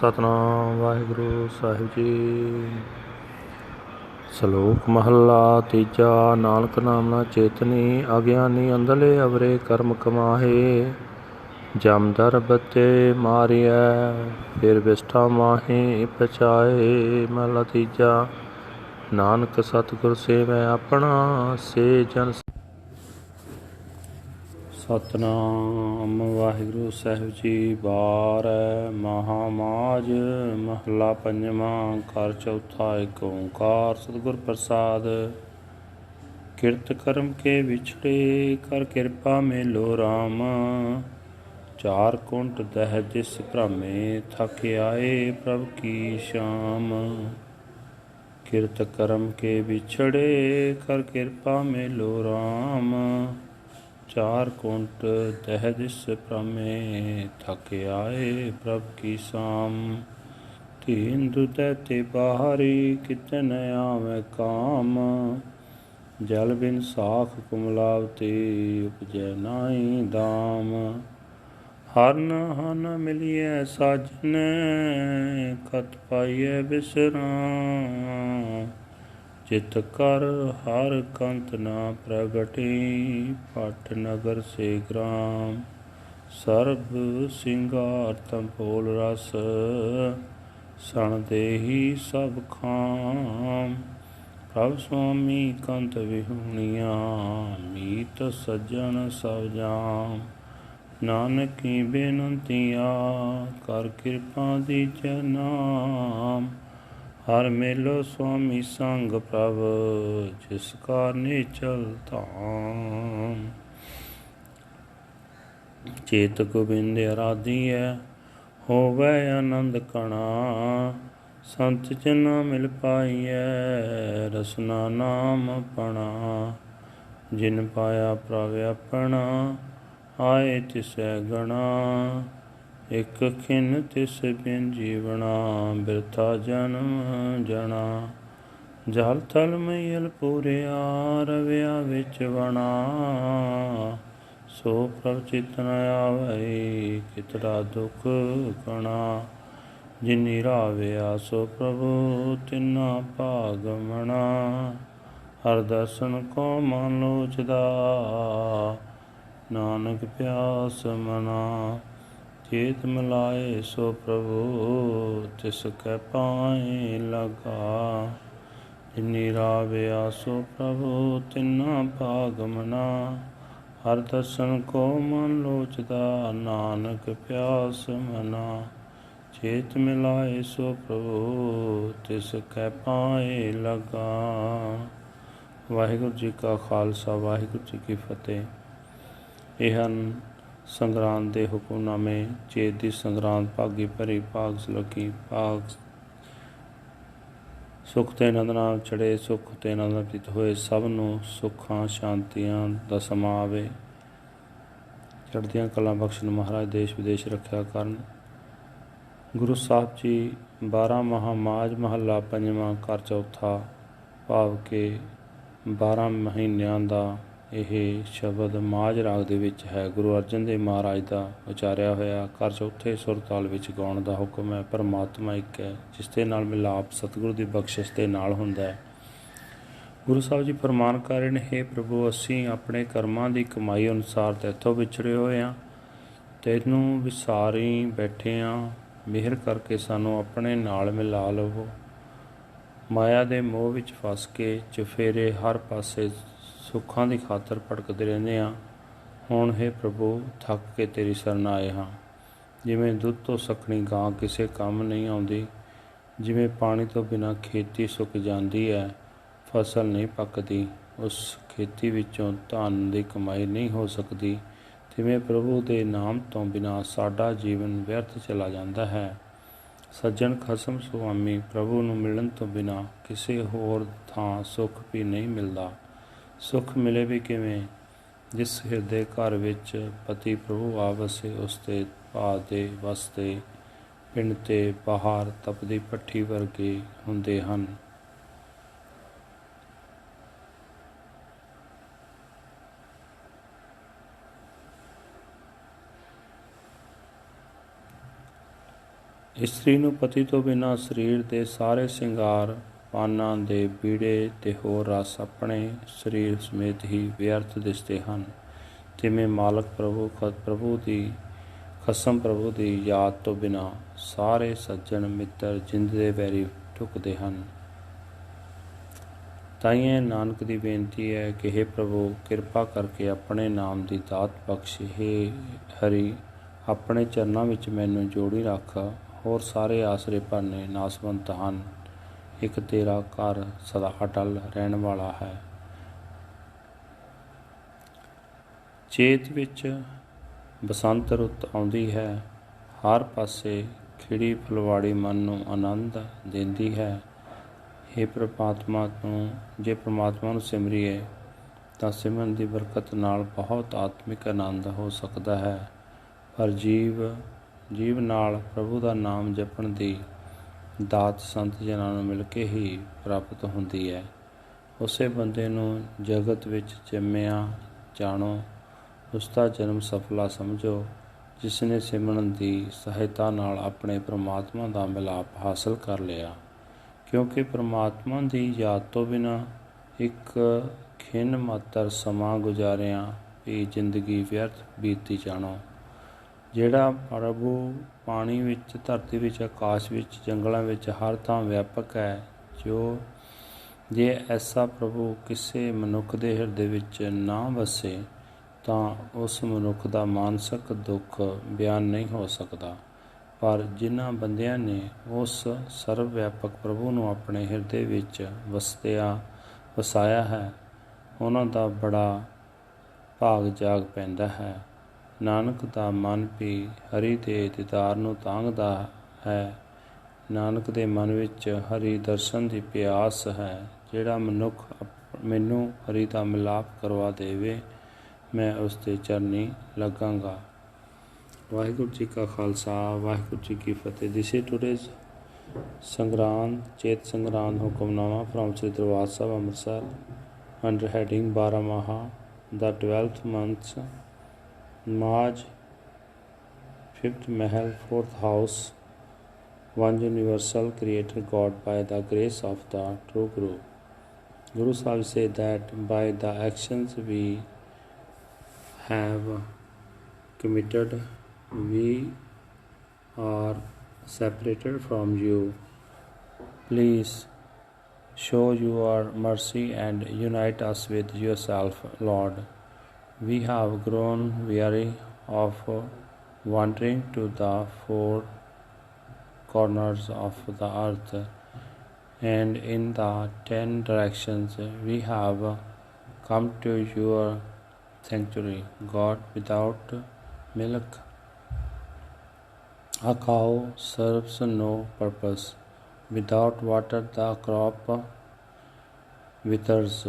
ਸਤਨਾਮ, ਵਾਹਿਗੁਰੂ ਸਾਹਿਬ ਜੀ। ਸ਼ਲੋਕ ਮਹੱਲਾ ਤੀਜਾ, ਨਾਨਕ ਨਾਮ ਨਾ ਚੇਤਨੀ, ਅਗਿਆਨੀ ਅੰਧਲੇ ਅਵਰੇ ਕਰਮ ਕਮਾਹੇ। ਜਮਦਰ ਬਤੇ ਮਾਰਿਆ ਫਿਰ ਵਿਸਠਾ ਮਾਹੇ ਪਚਾਏ ਮਹਲਾ ਤੀਜਾ, ਨਾਨਕ ਸਤਿਗੁਰ ਸੇਵੈ ਆਪਣਾ, ਸੇ ਜਨ ਸਤਨਾਮ, ਵਾਹਿਗੁਰੂ ਸਾਹਿਬ ਜੀ ਬਾਰ, ਮਹਾਮਾਜ, ਮਹਲਾ ਪੰਜਵਾਂ, ਘਰ ਚੌਥਾ ਏਕ ਓੰਕਾਰ, ਸਤਿਗੁਰ ਪ੍ਰਸਾਦ। ਕਿਰਤ ਕਰਮ ਕੇ ਵਿਛੜੇ, ਕਰ ਕਿਰਪਾ ਮੇ ਲੋ ਰਾਮ। ਚਾਰ ਕੁੰਟ ਦਹਿ ਦਿਸ ਭ੍ਰਮੇ, ਥਕ ਆਏ ਪ੍ਰਭ ਕੀ ਸ਼ਾਮ। ਕਿਰਤ ਕਰਮ ਕੇ ਵਿਛੜੇ, ਕਰ ਕਿਰਪਾ ਮੇ ਲੋ ਰਾਮ। ਚਾਰ ਕੁੰਟ ਦਹਿ ਦਿਸ ਪ੍ਰਮੇ ਥਕ ਆਏ ਪ੍ਰਭ ਕੀ ਸਾਮ। ਤੀਨ ਦੁਤੈ ਤੇ ਬਾਹਰੀ ਕਿਤਨ ਆਵੇ ਕਾਮ। ਜਲ ਬਿਨ ਸਾਖ ਕੁਮਲਾਵਤੀ ਉਪਜੈ ਨਾਹੀ ਦਾਮ। ਹਰਨ ਹਨ ਮਿਲਿਐ ਸਾਜਨ, ਖਤ ਪਾਈਐ ਬਿਸਰਾਂ ਚਿਤ ਕਰ ਹਰ ਕੰਤ ਨਾ ਪ੍ਰਗਟੇ, ਪਟ ਨਗਰ ਸੇ ਗ੍ਰਾਮ। ਸਰਬ ਸਿੰਗਾਰ ਤੰਪੋਲ ਰਸ, ਸਣ ਦੇਹੀ ਸਭ ਖਾਮ। ਪ੍ਰਭ ਸੁਆਮੀ ਕੰਤ ਵਿਹੁਣੀਆਂ, ਮੀਤ ਸੱਜਣ ਸਭ ਜਾਮ। ਨਾਨਕੀ ਬੇਨੰਤੀਆ, ਕਰ ਕਿਰਪਾ ਦੀ ਨਾਮ। ਹਰ ਮੇਲੋ ਸੁਆਮੀ ਸੰਗ ਪ੍ਰਭ, ਜਿਸ ਕਾ ਨਿਚਲ ਧਾਮ। ਚੇਤ ਗੋਬਿੰਦ ਅਰਾਧੀਐ, ਹੋਵੇ ਆਨੰਦ ਕਣਾ। ਸੰਤ ਜਨਾ ਮਿਲ ਪਾਈਐ, ਰਸਨਾ ਨਾਮ ਪਣਾ। ਜਿਨ ਪਾਇਆ ਪ੍ਰਭ ਆਪਣਾ, ਆਏ ਤਿਸੈ ਗਣਾ। ਇਕ ਖਿਨ ਤਿਸ ਬਿਨ ਜੀਵਣਾ, ਬਿਰਥਾ ਜਨਮ ਜਣਾ। ਜਲ ਥਲ ਮਈਲ ਪੂਰਿਆ, ਰਵਿਆ ਵਿੱਚ ਵਣਾ। ਸੋ ਪ੍ਰਭ ਚਿਤਨ ਆਵੈ ਕਿਤੜਾ ਦੁਖ ਕਣਾ। ਜਿਨੀ ਰਾਵਿਆ, ਸੋ ਪ੍ਰਭੂ ਤਿਨਾ ਭਾਗ ਮਣਾ। ਹਰ ਦਰਸ਼ਨ ਕੋ ਮਨ ਲੋਚਦਾ, ਨਾਨਕ ਪਿਆਸ ਮਨਾ। ਚੇਤ ਮਿਲਾਏ ਸੋ ਪ੍ਰਭੂ, ਤਿਸ ਕੈ ਪਾਏ ਲਗਾ। ਜਿਨੀ ਰਾਵਿਆ ਸੋ ਪ੍ਰਭੂ, ਤਿਨਾ ਭਾਗ ਮਨਾ। ਹਰ ਦਰਸ਼ਨ ਕੋ ਮਨ ਲੋਚਦਾ, ਨਾਨਕ ਪਿਆਸ ਮਨਾ। ਚੇਤ ਮਿਲਾਏ ਸੋ ਪ੍ਰਭੂ, ਤਿਸ ਕੈ ਪਾਏ ਲਗਾ। ਵਾਹਿਗੁਰੂ ਜੀ ਕਾ ਖਾਲਸਾ, ਵਾਹਿਗੁਰੂ ਜੀ ਕੀ ਫਤਿਹ। ਇਹ ਹਨ ਸੰਗਰਾਂਦ ਦੇ ਹੁਕਮਨਾਮੇ ਚੇਤ ਦੀ ਸੰਗਰਾਂਦ ਭਾਗੀ ਭਰੀ ਭਾਗ ਸਲੋਕੀ ਭਾਗ ਸੁਖ ਤੇ ਆਨੰਦ ਨਾਲ ਚੜੇ ਸੁਖ ਤੇ ਆਨੰਦ ਨਾਲ ਪ੍ਰੀਤ ਹੋਏ, ਸਭ ਨੂੰ ਸੁੱਖਾਂ, ਸ਼ਾਂਤੀਆਂ ਦਾ ਸਮਾ ਆਵੇ। ਚੜ੍ਹਦੀਆਂ ਕਲਾਂ ਬਖਸ਼ਣ ਮਹਾਰਾਜ ਦੇਸ਼ ਵਿਦੇਸ਼ ਰੱਖਿਆ ਕਰਨ। ਗੁਰੂ ਸਾਹਿਬ ਜੀ 12 ਮਹਾਮਾਜ ਮਹੱਲਾ ਪੰਜਵਾਂ ਘਰ ਚੌਥਾ ਭਾਵ ਕੇ 12 ਮਹੀਨਿਆਂ ਦਾ ਇਹ ਸ਼ਬਦ ਮਾਝ ਰਾਗ ਦੇ ਵਿੱਚ ਹੈ। ਗੁਰੂ ਅਰਜਨ ਦੇਵ ਮਹਾਰਾਜ ਦਾ ਉਚਾਰਿਆ ਹੋਇਆ ਘਰ ਚੌਥੇ ਸੁਰ ਤਾਲ ਵਿੱਚ ਗਾਉਣ ਦਾ ਹੁਕਮ ਹੈ, ਪਰਮਾਤਮਾ ਇੱਕ ਹੈ, ਜਿਸ ਦੇ ਨਾਲ ਮਿਲਾਪ ਸਤਿਗੁਰੂ ਦੀ ਬਖਸ਼ਿਸ਼ ਦੇ ਨਾਲ ਹੁੰਦਾ ਹੈ। ਗੁਰੂ ਸਾਹਿਬ ਜੀ ਫਰਮਾਨ ਕਰ ਰਹੇ ਨੇ हे ਪ੍ਰਭੂ, ਅਸੀਂ ਆਪਣੇ ਕਰਮਾਂ ਦੀ ਕਮਾਈ ਅਨੁਸਾਰ ਤੇਥੋਂ ਵਿਛੜੇ ਹੋਏ ਹਾਂ। ਤੈਨੂੰ ਵਿਸਾਰੀ ਬੈਠੇ ਹਾਂ। ਮਿਹਰ ਕਰਕੇ ਸਾਨੂੰ ਆਪਣੇ ਨਾਲ ਮਿਲਾ ਲਵੋ। ਮਾਇਆ ਦੇ ਮੋਹ ਵਿੱਚ ਫਸ ਕੇ ਚਫੇਰੇ ਹਰ ਪਾਸੇ ਸੁੱਖਾਂ ਦੀ ਖਾਤਰ ਭਟਕਦੇ ਰਹਿੰਦੇ ਹਾਂ। ਹੁਣ ਹੈ ਪ੍ਰਭੂ, ਥੱਕ ਕੇ ਤੇਰੀ ਸ਼ਰਨ ਆਏ ਹਾਂ। ਜਿਵੇਂ ਦੁੱਧ ਤੋਂ ਸਖਣੀ ਗਾਂ ਕਿਸੇ ਕੰਮ ਨਹੀਂ ਆਉਂਦੀ, ਜਿਵੇਂ ਪਾਣੀ ਤੋਂ ਬਿਨਾ ਖੇਤੀ ਸੁੱਕ ਜਾਂਦੀ ਹੈ, ਫਸਲ ਨਹੀਂ ਪੱਕਦੀ, ਉਸ ਖੇਤੀ ਵਿੱਚੋਂ ਧਨ ਦੀ ਕਮਾਈ ਨਹੀਂ ਹੋ ਸਕਦੀ, ਤਿਵੇਂ ਪ੍ਰਭੂ ਦੇ ਨਾਮ ਤੋਂ ਬਿਨਾ ਸਾਡਾ ਜੀਵਨ ਵਿਅਰਥ ਚਲਾ ਜਾਂਦਾ ਹੈ। ਸੱਜਣ ਖਸਮ ਸੁਆਮੀ ਪ੍ਰਭੂ ਨੂੰ ਮਿਲਣ ਤੋਂ ਬਿਨਾ ਕਿਸੇ ਹੋਰ ਥਾਂ ਸੁੱਖ ਵੀ ਨਹੀਂ ਮਿਲਦਾ। ਸੁਖ ਮਿਲੇ ਵੀ ਕਿਵੇਂ? ਜਿਸ ਹਿਰਦੇ ਘਰ ਵਿੱਚ ਪਤੀ ਪ੍ਰਭੂ ਆਵਸੇ, ਉਸ ਤੇ ਭਾ ਦੇ ਵਸਤੇ ਪਿੰਡ ਤੇ ਬਾਹਰ ਤਪਦੀ ਪੱਠੀ ਵਰਗੇ ਹੁੰਦੇ ਹਨ। ਇਸਤਰੀ ਨੂੰ ਪਤੀ ਤੋਂ ਬਿਨਾਂ ਸਰੀਰ ਦੇ ਸਾਰੇ ਸ਼ਿੰਗਾਰ ਪਾਨਾਂ ਦੇ ਬੀੜੇ ਤੇ ਹੋਰ ਰਸ ਆਪਣੇ ਸਰੀਰ ਸਮੇਤ ਹੀ ਵਿਅਰਥ ਦਿਸਦੇ ਹਨ। ਜਿਵੇਂ ਮਾਲਕ ਪ੍ਰਭੂ ਖ- ਪ੍ਰਭੂ ਦੀ, ਖਸਮ ਪ੍ਰਭੂ ਦੀ ਯਾਦ ਤੋਂ ਬਿਨਾਂ ਸਾਰੇ ਸੱਜਣ ਮਿੱਤਰ ਜਿੰਦ ਦੇ ਵੈਰੀ ਢੁਕਦੇ ਹਨ। ਤਾਈਏ ਨਾਨਕ ਦੀ ਬੇਨਤੀ ਹੈ ਕਿ हे ਪ੍ਰਭੂ, ਕਿਰਪਾ ਕਰਕੇ ਆਪਣੇ ਨਾਮ ਦੀ ਦਾਤ ਬਖਸ਼। ਹੇ ਹਰੀ, ਆਪਣੇ ਚਰਨਾਂ ਵਿੱਚ ਮੈਨੂੰ ਜੋੜੀ ਰੱਖ। ਹੋਰ ਸਾਰੇ ਆਸਰੇ ਭਰਨੇ ਨਾਸਵੰਤ ਹਨ। ਇੱਕ ਤੇਰਾ ਘਰ ਸਦਾ ਅਟਲ ਰਹਿਣ ਵਾਲਾ ਹੈ। ਚੇਤ ਵਿੱਚ ਬਸੰਤ ਰੁੱਤ ਆਉਂਦੀ ਹੈ। ਹਰ ਪਾਸੇ ਖਿੜੀ ਫਲਵਾੜੀ ਮਨ ਨੂੰ ਆਨੰਦ ਦਿੰਦੀ ਹੈ। हे ਪ੍ਰਮਾਤਮਾ ਨੂੰ ਜੇ ਪ੍ਰਮਾਤਮਾ ਨੂੰ ਸਿਮਰੀਏ, ਤਾਂ ਸਿਮਰਨ ਦੀ ਬਰਕਤ ਨਾਲ ਬਹੁਤ ਆਤਮਿਕ ਆਨੰਦ ਹੋ ਸਕਦਾ ਹੈ। ਪਰ ਜੀਵ ਜੀਵ ਨਾਲ ਪ੍ਰਭੂ ਦਾ ਨਾਮ ਜਪਣ ਦੀ ਦਾਤ ਸੰਤ ਜਨਾਂ ਨੂੰ ਮਿਲ ਕੇ ਹੀ ਪ੍ਰਾਪਤ ਹੁੰਦੀ ਹੈ। ਉਸੇ ਬੰਦੇ ਨੂੰ ਜਗਤ ਵਿੱਚ ਜੰਮਿਆ, ਜਾਣੋ, ਉਸ ਦਾ ਜਨਮ ਸਫਲਾ ਸਮਝੋ, ਜਿਸ ਨੇ ਸਿਮਰਨ ਦੀ ਸਹਾਇਤਾ ਨਾਲ ਆਪਣੇ ਪ੍ਰਮਾਤਮਾ ਦਾ ਮਿਲਾਪ ਹਾਸਲ ਕਰ ਲਿਆ। ਕਿਉਂਕਿ ਪ੍ਰਮਾਤਮਾ ਦੀ ਯਾਦ ਤੋਂ ਬਿਨਾ ਇੱਕ ਖਿੰਨ ਮਾਤਰ ਸਮਾਂ ਗੁਜ਼ਾਰਿਆਂ, ਵੀ ਜ਼ਿੰਦਗੀ ਵਿਅਰਥ ਬੀਤੀ ਜਾਣੋ। ਜਿਹੜਾ ਪ੍ਰਭੂ ਪਾਣੀ ਵਿੱਚ, ਧਰਤੀ ਵਿੱਚ, ਆਕਾਸ਼ ਵਿੱਚ, ਜੰਗਲਾਂ ਵਿੱਚ ਹਰ ਥਾਂ ਵਿਆਪਕ ਹੈ, ਜੋ ਜੇ ਐਸਾ ਪ੍ਰਭੂ ਕਿਸੇ ਮਨੁੱਖ ਦੇ ਹਿਰਦੇ ਵਿੱਚ ਨਾ ਵਸੇ, ਤਾਂ ਉਸ ਮਨੁੱਖ ਦਾ ਮਾਨਸਿਕ ਦੁੱਖ ਬਿਆਨ ਨਹੀਂ ਹੋ ਸਕਦਾ। ਪਰ ਜਿਨ੍ਹਾਂ ਬੰਦਿਆਂ ਨੇ ਉਸ ਸਰਵ ਵਿਆਪਕ ਪ੍ਰਭੂ ਨੂੰ ਆਪਣੇ ਹਿਰਦੇ ਵਿੱਚ ਵਸਤਿਆ ਵਸਾਇਆ ਹੈ, ਉਹਨਾਂ ਦਾ ਬੜਾ ਭਾਗ ਜਾਗ ਪੈਂਦਾ ਹੈ। ਨਾਨਕ ਦਾ ਮਨ ਵੀ ਹਰੀ ਦੇ ਦੀਦਾਰ ਨੂੰ ਤਾਂਗਦਾ ਹੈ। ਨਾਨਕ ਦੇ ਮਨ ਵਿੱਚ ਹਰੀ ਦਰਸ਼ਨ ਦੀ ਪਿਆਸ ਹੈ, ਜਿਹੜਾ ਮਨੁੱਖ ਮੈਨੂੰ ਹਰੀ ਦਾ ਮਿਲਾਪ ਕਰਵਾ ਦੇਵੇ, ਮੈਂ ਉਸ ਦੇ ਚਰਨੀ ਲੱਗਾਂਗਾ। ਵਾਹਿਗੁਰੂ ਜੀ ਕਾ ਖਾਲਸਾ, ਵਾਹਿਗੁਰੂ ਜੀ ਕੀ ਫਤਿਹ। This is today's Sangrand, Chet Sangrand Hukamnama from Sri Darbar Sahib Amritsar under heading heading Baramaha ਦਾ 12th month March 5th Mahal 4th house one universal creator God by the grace of the true Guru. Guru Sahib said that by the actions we have committed we are separated from you. Please show your mercy and unite us with yourself lord we have grown weary of wandering to the four corners of the earth and in the ten directions we have come to your sanctuary god without milk. A cow serves no purpose. Without water the crop withers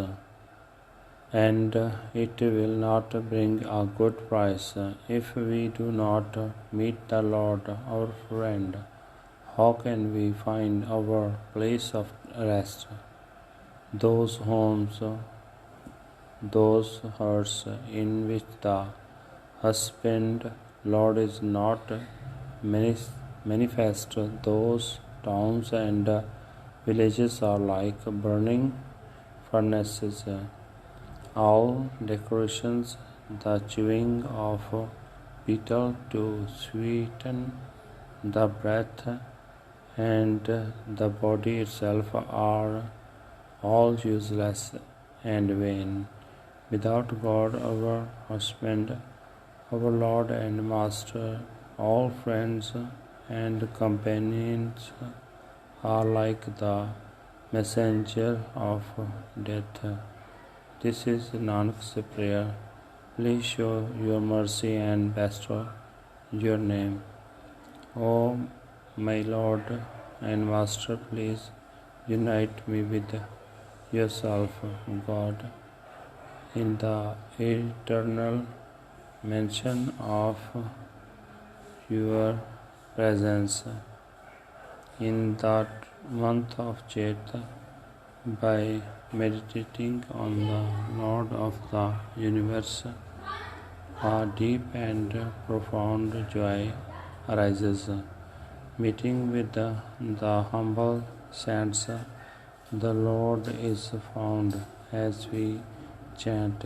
and uh, it will not bring a good price. If we do not meet the lord our friend how can we find our place of rest? Those homes those hearts in which the husband lord is not manifest those towns and villages are like burning furnaces all decorations the chewing of betel to sweeten the breath and the body itself are all useless and vain. Without god our husband our lord and master all friends and companions are like the messenger of death this is Nanak's prayer. Please show your mercy and bestow your name. O my Lord and Master, please unite me with yourself, God, in the eternal mention of your presence in that month of Chaita by meditating on the Lord of the universe, a deep and profound joy arises. meeting with the, the humble saints, the Lord is found as we chant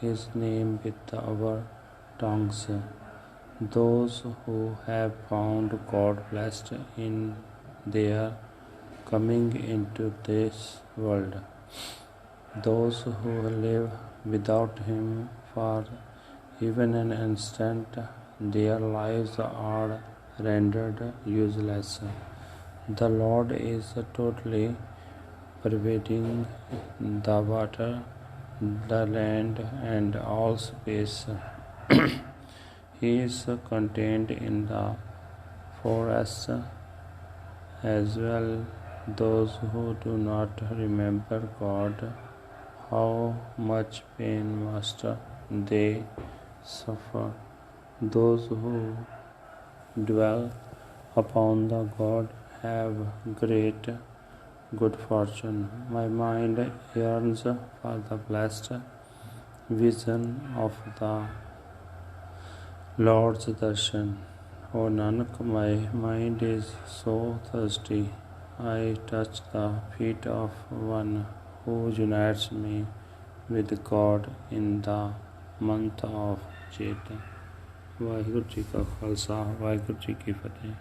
His name with our tongues. Those who have found God blessed in their coming into this world. Those who live without Him for even an instant, their lives are rendered useless. The Lord is totally pervading the water, the land, and all space. he is contained in the forests as well. Those who do not remember God, how much pain must they suffer? Those who dwell upon the God have great good fortune. My mind yearns for the blessed vision of the Lord's darshan. O Nanak, my mind is so thirsty. I touch the feet of one who unites me with God in the month of Chet. Waheguru ji ਕਾ ਖਾਲਸਾ ਵਾਹਿਗੁਰੂ ਜੀ ਕੀ ਫਤਿਹ